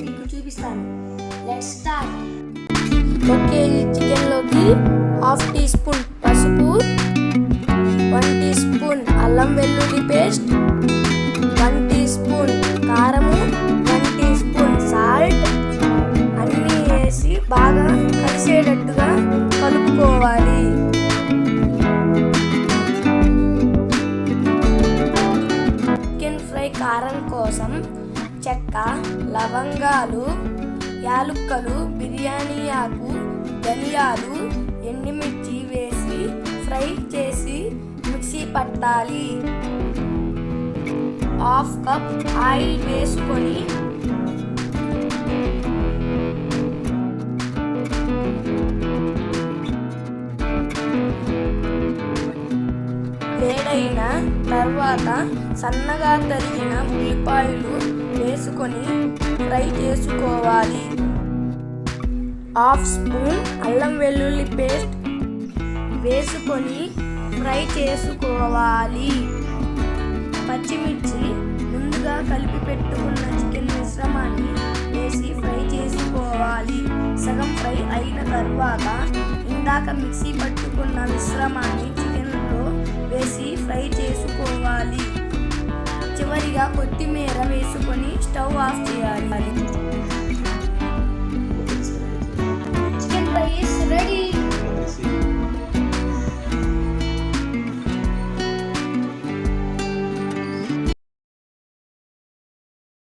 మీకు చూపిస్తాను. Let start ఒక కేజీ చికెన్లోకి హాఫ్ టీ స్పూన్ పసుపు వన్ టీ స్పూన్ అల్లం వెల్లుల్లి పేస్ట్ వన్ టీ స్పూన్ కారము వన్ టీ స్పూన్ సాల్ట్ అన్నీ వేసి బాగా కలిసేటట్టుగా కలుపుకోవాలి. చికెన్ ఫ్రై కారం కోసం చెక్క లవంగాలు యాలుక్కలు బిర్యానీ ఆకు ధనియాలు ఎండుమిర్చి వేసి ఫ్రై చేసి మిక్సీ పట్టాలి. హాఫ్ కప్ ఆయిల్ వేసుకొని వేడైన తర్వాత సన్నగా తరిగిన ఉల్లిపాయలు వేసుకొని ఫ్రై చేసుకోవాలి. హాఫ్ స్పూన్ అల్లం వెల్లుల్లి పేస్ట్ వేసుకొని ఫ్రై చేసుకోవాలి. పచ్చిమిర్చి ముందుగా కలిపి పెట్టుకున్న చికెన్ మిశ్రమాన్ని వేసి ఫ్రై చేసుకోవాలి. సగం ఫ్రై అయిన తర్వాత ఇందాక మిక్సీ పట్టుకున్న ఫ్రై చేసుకోవాలి. చివరిగా కొత్తిమీర వేసుకొని స్టవ్ ఆఫ్ చేయాలి.